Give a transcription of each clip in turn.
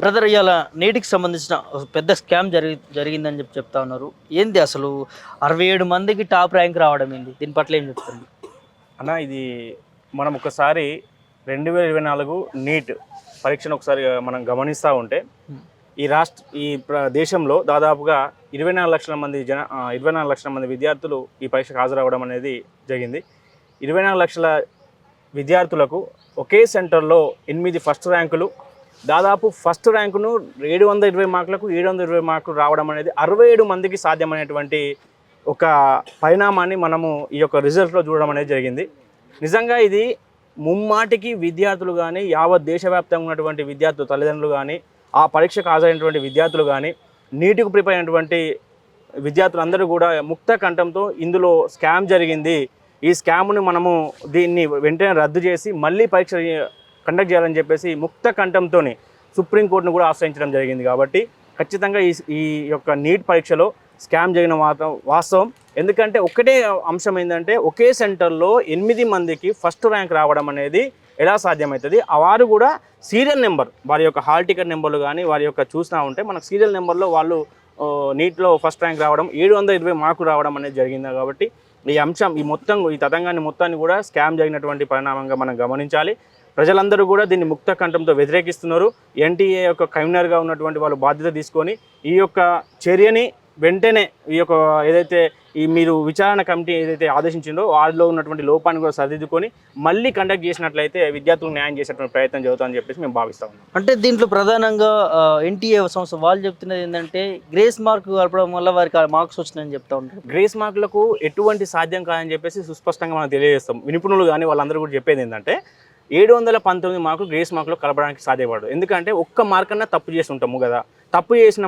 Brother ఇవాళ నీటికి సంబంధించిన ఒక పెద్ద స్కామ్ జరిగి జరిగిందని చెప్పి చెప్తా ఉన్నారు. ఏంది అసలు? అరవై ఏడు మందికి టాప్ ర్యాంక్ రావడం ఏంది? దీని పట్ల ఏం చెప్తుంది అన్న ఇది మనం ఒకసారి రెండు వేల ఇరవై నాలుగు నీట్ పరీక్షను ఒకసారి మనం గమనిస్తూ ఉంటే ఈ రాష్ట్ర ఈ దేశంలో దాదాపుగా ఇరవై నాలుగు లక్షల మంది జన ఇరవై నాలుగు లక్షల మంది విద్యార్థులు ఈ పరీక్షకు హాజరవ్వడం అనేది జరిగింది. ఇరవై నాలుగు లక్షల విద్యార్థులకు ఒకే సెంటర్లో ఎనిమిది ఫస్ట్ ర్యాంకులు దాదాపు ఫస్ట్ ర్యాంకును ఏడు వందల ఇరవై మార్కులకు ఏడు వందల ఇరవై మార్కులు రావడం అనేది అరవై ఏడు మందికి సాధ్యమైనటువంటి ఒక పరిణామాన్ని మనము ఈ యొక్క రిజల్ట్లో చూడడం అనేది జరిగింది. నిజంగా ఇది ముమ్మాటికి విద్యార్థులు కానీ యావత్ దేశవ్యాప్తంగా ఉన్నటువంటి విద్యార్థులు తల్లిదండ్రులు కానీ ఆ పరీక్షకు హాజరైనటువంటి విద్యార్థులు కానీ నీటికి ప్రిపేర్ అయినటువంటి విద్యార్థులందరూ కూడా ముక్త కంఠంతో ఇందులో స్కామ్ జరిగింది. ఈ స్కామ్ను మనము దీన్ని వెంటనే రద్దు చేసి మళ్ళీ పరీక్ష కండక్ట్ చేయాలని చెప్పేసి ముక్త కంఠంతో సుప్రీంకోర్టును కూడా ఆశ్రయించడం జరిగింది కాబట్టి ఖచ్చితంగా ఈ ఈ యొక్క నీట్ పరీక్షలో స్కామ్ జరిగిన వాత వాస్తవం. ఎందుకంటే ఒకటే అంశం ఏంటంటే ఒకే సెంటర్లో ఎనిమిది మందికి ఫస్ట్ ర్యాంక్ రావడం అనేది ఎలా సాధ్యమవుతుంది? ఆ వారు కూడా సీరియల్ నెంబర్ వారి యొక్క హాల్ టికెట్ నెంబర్లు కానీ వారి యొక్క చూసినా ఉంటే మనకు సీరియల్ నెంబర్లో వాళ్ళు నీట్లో ఫస్ట్ ర్యాంక్ రావడం ఏడు వందల ఇరవై మార్కులు రావడం అనేది జరిగింది కాబట్టి ఈ అంశం ఈ మొత్తం ఈ తతంగాన్ని మొత్తాన్ని కూడా స్కామ్ జరిగినటువంటి పరిణామంగా మనం గమనించాలి. ప్రజలందరూ కూడా దీన్ని ముక్త కంఠంతో వ్యతిరేకిస్తున్నారు. ఎన్టీఏ యొక్క కన్వీనర్గా ఉన్నటువంటి వాళ్ళు బాధ్యత తీసుకొని ఈ యొక్క చర్యని వెంటనే ఈ యొక్క ఏదైతే ఈ మీరు విచారణ కమిటీ ఏదైతే ఆదేశించిందో వారిలో ఉన్నటువంటి లోపాన్ని కూడా సరిదిద్దుకొని మళ్ళీ కండక్ట్ చేసినట్లయితే విద్యార్థులకు న్యాయం చేసేటువంటి ప్రయత్నం జరుగుతుందని చెప్పేసి మేము భావిస్తా ఉన్నాం. అంటే దీంట్లో ప్రధానంగా ఎన్టీఏ సంస్థ వాళ్ళు చెప్తున్నది ఏంటంటే గ్రేస్ మార్క్ కలపడం వల్ల వారికి మార్క్స్ వచ్చినాయని చెప్తా ఉంటారు. గ్రేస్ మార్కులకు ఎటువంటి సాధ్యం కాదని చెప్పేసి సుస్పష్టంగా మనం తెలియజేస్తాం. నిపుణులు కానీ వాళ్ళందరూ కూడా చెప్పేది ఏంటంటే ఏడు వందల పంతొమ్మిది మార్కులు గ్రేస్ మార్కులు కలపడానికి సాధ్యపడదు. ఎందుకంటే ఒక్క మార్క్ అన్నా తప్పు చేసి ఉంటాము కదా. తప్పు చేసిన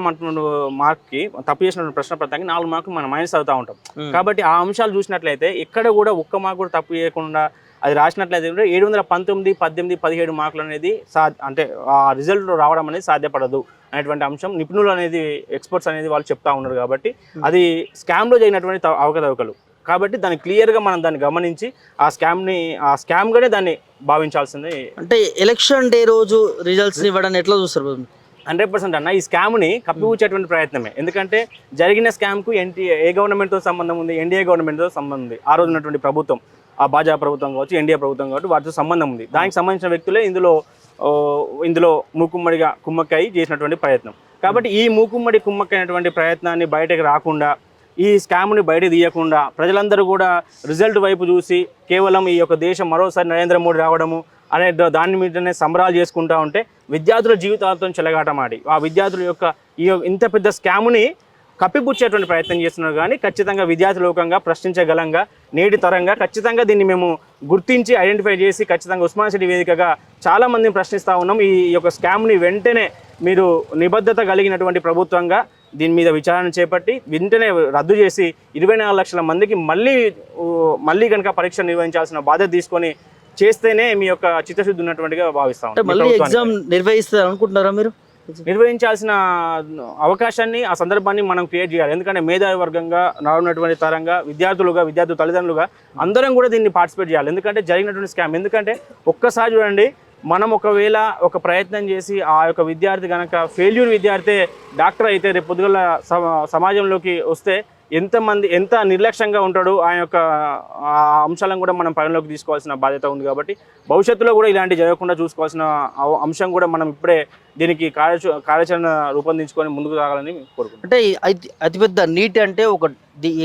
మార్క్కి తప్పు చేసిన ప్రశ్న పత్రానికి నాలుగు మార్కులు మనం మైనస్ అవుతూ ఉంటాం. కాబట్టి ఆ అంశాలు చూసినట్లయితే ఎక్కడ కూడా ఒక్క మార్క్ కూడా తప్పు చేయకుండా అది రాసినట్లయితే ఏడు వందల పంతొమ్మిది పద్దెనిమిది పదిహేడు మార్కులు అనేది సా అంటే ఆ రిజల్ట్ రావడం అనేది సాధ్యపడదు అనేటువంటి అంశం నిపుణులు అనేది ఎక్స్పర్ట్స్ అనేది వాళ్ళు చెప్తా ఉన్నారు కాబట్టి అది స్కామ్లో జరిగినటువంటి అవకతవకలు. కాబట్టి దాన్ని క్లియర్గా మనం దాన్ని గమనించి ఆ స్కామ్ని ఆ స్కామ్గానే దాన్ని భావించాల్సింది. అంటే ఎలక్షన్ డే రోజు రిజల్ట్స్ ఇవ్వడానికి ఎట్లా చూస్తారు? హండ్రెడ్ పర్సెంట్ అన్న ఈ స్కామ్ని కప్పిపుచ్చేటువంటి ప్రయత్నమే. ఎందుకంటే జరిగిన స్కామ్కు ఎన్టీ ఏ గవర్నమెంట్తో సంబంధం ఉంది ఎన్డీఏ గవర్నమెంట్తో సంబంధం ఉంది. ఆ రోజు ఉన్నటువంటి ప్రభుత్వం ఆ భాజపా ప్రభుత్వం కావచ్చు ఎన్డీఏ ప్రభుత్వం కావచ్చు వాటితో సంబంధం ఉంది. దానికి సంబంధించిన వ్యక్తులే ఇందులో ఇందులో మూకుమ్మడిగా కుమ్మక్కై చేసినటువంటి ప్రయత్నం. కాబట్టి ఈ మూకుమ్మడి కుమ్మక్కైనటువంటి ప్రయత్నాన్ని బయటకు రాకుండా ఈ స్కామ్ని బయట తీయకుండా ప్రజలందరూ కూడా రిజల్ట్ వైపు చూసి కేవలం ఈ యొక్క దేశం మరోసారి నరేంద్ర మోడీ రావడము అనే దాని మీదనే సంబరాలు చేసుకుంటా ఉంటే విద్యార్థుల జీవితాలతో చెలగాటమాడి. ఆ విద్యార్థుల యొక్క ఈ యొక్క ఇంత పెద్ద స్కామ్ని కప్పిపుచ్చేటువంటి ప్రయత్నం చేస్తున్నారు కానీ ఖచ్చితంగా విద్యార్థి లోకంగా ప్రశ్నించగలంగా నేటి తరంగా ఖచ్చితంగా దీన్ని మేము గుర్తించి ఐడెంటిఫై చేసి ఖచ్చితంగా ఉస్మాన్ సిటీ వేదికగా చాలా మందిని ప్రశ్నిస్తూ ఉన్నాం. ఈ యొక్క స్కామ్ని వెంటనే మీరు నిబద్ధత కలిగినటువంటి ప్రభుత్వంగా దీని మీద విచారణ చేపట్టి వెంటనే రద్దు చేసి ఇరవై నాలుగు లక్షల మందికి మళ్ళీ మళ్ళీ కనుక పరీక్ష నిర్వహించాల్సిన బాధ్యత తీసుకొని చేస్తేనే మీ యొక్క చిత్తశుద్ధి ఉన్నటువంటిగా భావిస్తాం మళ్ళీ ఎగ్జామ్ నిర్వహిస్తారు అనుకుంటున్నారా మీరు? నిర్వహించాల్సిన అవకాశాన్ని ఆ సందర్భాన్ని మనం క్రియేట్ చేయాలి. ఎందుకంటే మేధావి వర్గంగా రానున్నటువంటి తరంగా విద్యార్థులుగా విద్యార్థుల తల్లిదండ్రులుగా అందరం కూడా దీన్ని పార్టిసిపేట్ చేయాలి. ఎందుకంటే జరిగినటువంటి స్కామ్ ఎందుకంటే ఒక్కసారి చూడండి మనం ఒకవేళ ఒక ప్రయత్నం చేసి ఆ యొక్క విద్యార్థి కనుక ఫెయిల్యూర్ విద్యార్థి డాక్టర్ అయితే రేపు పొద్దుగల సమాజంలోకి వస్తే ఎంతమంది ఎంత నిర్లక్ష్యంగా ఉంటాడు ఆ యొక్క ఆ అంశాలను కూడా మనం పరిగణలోకి తీసుకోవాల్సిన బాధ్యత ఉంది కాబట్టి భవిష్యత్తులో కూడా ఇలాంటి జరగకుండా చూసుకోవాల్సిన అంశం కూడా మనం ఇప్పుడే దీనికి కార్య కార్యాచరణ రూపొందించుకొని ముందుకు సాగాలని కోరుకుంటున్నాం. అంటే అతి అతిపెద్ద నీట్ అంటే ఒక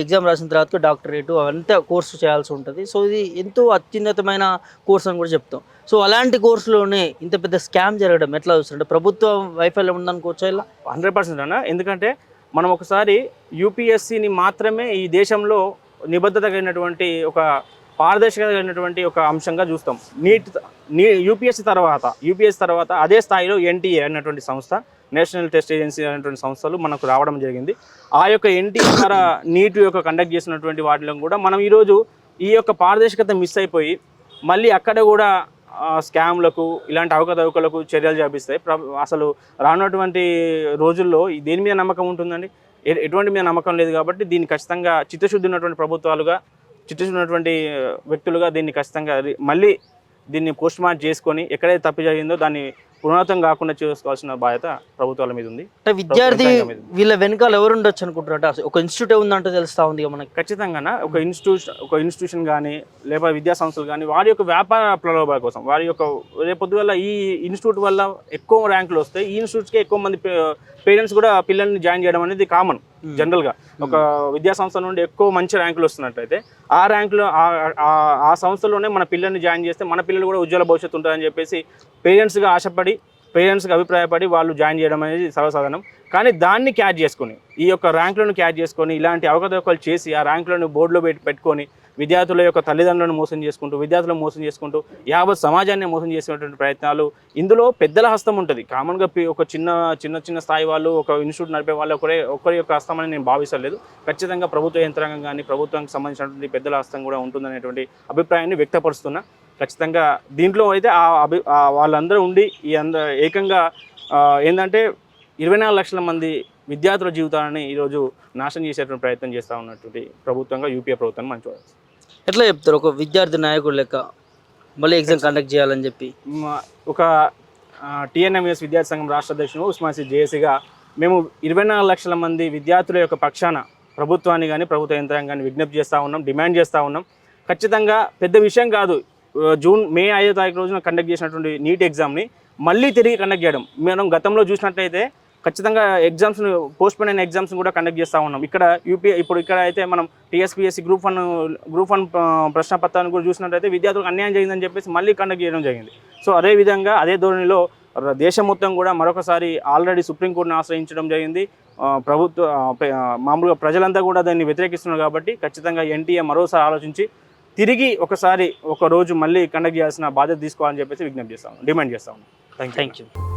ఎగ్జామ్ రాసిన తర్వాత డాక్టరేట్ అవంతా కోర్సు చేయాల్సి ఉంటుంది. సో ఇది ఎంతో అత్యున్నతమైన కోర్స్ అని కూడా చెప్తాం. సో అలాంటి కోర్సులోనే ఇంత పెద్ద స్కామ్ జరగడం ఎట్లా చూస్తారు? అంటే ప్రభుత్వం వైఫల్యం ఉందనుకోవచ్చా ఇలా? హండ్రెడ్ పర్సెంట్ అన్న. ఎందుకంటే మనం ఒకసారి యూపీఎస్సిని మాత్రమే ఈ దేశంలో నిబద్ధత కలిగినటువంటి ఒక పారదర్శకత కలిగినటువంటి ఒక అంశంగా చూస్తాం. నీట్ నీ యూపీఎస్సి తర్వాత యూపీఎస్సి తర్వాత అదే స్థాయిలో ఎన్టీఏ అనేటువంటి సంస్థ నేషనల్ టెస్ట్ ఏజెన్సీ అనేటువంటి సంస్థలు మనకు రావడం జరిగింది. ఆ యొక్క ఎన్టీఏ ద్వారా నీట్ యొక్క కండక్ట్ చేసినటువంటి వాటిలో కూడా మనం ఈరోజు ఈ యొక్క పారదర్శకత మిస్ అయిపోయి మళ్ళీ అక్కడ కూడా స్కామ్లకు ఇలాంటి అవకతవకలకు చర్యలు చేపిస్తాయి. ప్ర- అసలు రానటువంటి రోజుల్లో దేని మీద నమ్మకం ఉంటుందండి? ఎటువంటి మీద నమ్మకం లేదు కాబట్టి దీన్ని ఖచ్చితంగా చిత్తశుద్ధి ఉన్నటువంటి ప్రభుత్వాలుగా చిత్తశుద్ధి ఉన్నటువంటి వ్యక్తులుగా దీన్ని ఖచ్చితంగా మళ్ళీ దీన్ని పోస్ట్ మార్క్ చేసుకొని ఎక్కడైతే తప్పు జరిగిందో దాన్ని పునరాతం కాకుండా చేసుకోవాల్సిన బాధ్యత ప్రభుత్వాల మీద ఉంది. అంటే విద్యార్థి. వీళ్ళ వెనకాల ఎవరు ఉండొచ్చు అనుకుంటారట ఒక ఇన్స్టిట్యూట్ ఉందంటే తెలుస్తా ఉంది మనకి. ఖచ్చితంగా ఒక ఇన్స్టిట్యూషన్ ఒక ఇన్స్టిట్యూషన్ కానీ లేకపోతే విద్యా సంస్థలు కానీ వారి యొక్క వ్యాపార ప్రలోభాల కోసం వారి యొక్క రేపొద్దు వల్ల ఈ ఇన్స్టిట్యూట్ వల్ల ఎక్కువ ర్యాంకులు వస్తాయి. ఈ ఇన్స్టిట్యూట్స్కి ఎక్కువ మంది పేరెంట్స్ కూడా పిల్లల్ని జాయిన్ చేయడం అనేది కామన్ జనరల్గా. ఒక విద్యా సంస్థ నుండి ఎక్కువ మంచి ర్యాంకులు వస్తున్నట్టయితే ఆ ర్యాంకులో ఆ- సంస్థలోనే మన పిల్లల్ని జాయిన్ చేస్తే మన పిల్లలు కూడా ఉజ్వల భవిష్యత్తు ఉంటుందని చెప్పేసి పేరెంట్స్గా ఆశపడి పేరెంట్స్కి అభిప్రాయపడి వాళ్ళు జాయిన్ చేయడం అనేది సర్వసాధారణం. కానీ దాన్ని క్యాచ్ చేసుకొని ఈ యొక్క ర్యాంకులను క్యాచ్ చేసుకొని ఇలాంటి అవకతవకలు చేసి ఆ ర్యాంకులను బోర్డులో పెట్టి పెట్టుకొని విద్యార్థుల యొక్క తల్లిదండ్రులను మోసం చేసుకుంటూ విద్యార్థులను మోసం చేసుకుంటూ యావత్ సమాజాన్ని మోసం చేసేటువంటి ప్రయత్నాలు ఇందులో పెద్దల హస్తం ఉంటుంది. కామన్గా ఒక చిన్న చిన్న చిన్న స్థాయి వాళ్ళు ఒక ఇన్స్టిట్యూట్ నడిపే వాళ్ళు ఒకరే ఒకరి యొక్క హస్తం అని నేను భావిస్తలేదు. ఖచ్చితంగా ప్రభుత్వ యంత్రాంగం కానీ ప్రభుత్వానికి సంబంధించినటువంటి పెద్దల హస్తం కూడా ఉంటుందనేటువంటి అభిప్రాయాన్ని వ్యక్తపరుస్తున్నా. ఖచ్చితంగా దీంట్లో అయితే ఆ అభి వాళ్ళందరూ ఉండి ఈ అంద ఏకంగా ఏంటంటే ఇరవై నాలుగు లక్షల మంది విద్యార్థుల జీవితాలని ఈరోజు నాశనం చేసేటువంటి ప్రయత్నం చేస్తూ ఉన్నటువంటి ప్రభుత్వంగా యూపీఏ ప్రభుత్వాన్ని మనం ఎట్లా చెప్తారు? ఒక విద్యార్థి నాయకుడు లెక్క మళ్ళీ ఎగ్జామ్ కండక్ట్ చేయాలని చెప్పి. ఒక టిఎన్ఎంఎస్ విద్యార్థి సంఘం రాష్ట్ర అధ్యక్షుడు ఉస్మాసి జేఏసీగా మేము ఇరవై నాలుగు లక్షల మంది విద్యార్థుల యొక్క పక్షాన ప్రభుత్వాన్ని కానీ ప్రభుత్వ యంత్రాంగాన్ని విజ్ఞప్తి చేస్తూ ఉన్నాం డిమాండ్ చేస్తూ ఉన్నాం. ఖచ్చితంగా పెద్ద విషయం కాదు. జూన్ మే ఐదో తారీఖు రోజున కండక్ట్ చేసినటువంటి నీట్ ఎగ్జామ్ని మళ్ళీ తిరిగి కండక్ట్ చేయడం. మనం గతంలో చూసినట్లయితే ఖచ్చితంగా ఎగ్జామ్స్ పోస్ట్ పోన్ అయిన ఎగ్జామ్స్ కూడా కండక్ట్ చేస్తూ ఉన్నాం. ఇక్కడ యూపీ ఇప్పుడు ఇక్కడ అయితే మనం TSPSC group one group one ప్రశ్న పత్రాన్ని కూడా చూసినట్లయితే విద్యార్థులకు అన్యాయం జరిగిందని చెప్పేసి మళ్ళీ కండక్ట్ చేయడం జరిగింది. సో అదే విధంగా అదే ధోరణిలో దేశం మొత్తం కూడా మరొకసారి ఆల్రెడీ సుప్రీంకోర్టును ఆశ్రయించడం జరిగింది. ప్రభుత్వ మామూలుగా ప్రజలంతా కూడా దాన్ని వ్యతిరేకిస్తున్నారు కాబట్టి ఖచ్చితంగా ఎన్టీఏ మరోసారి ఆలోచించి తిరిగి ఒకసారి ఒక రోజు మళ్ళీ కండక్ట్ చేయాల్సిన బాధ్యత తీసుకోవాలని చెప్పేసి విజ్ఞప్తి చేస్తాము డిమాండ్ చేస్తాము థ్యాంక్ యూ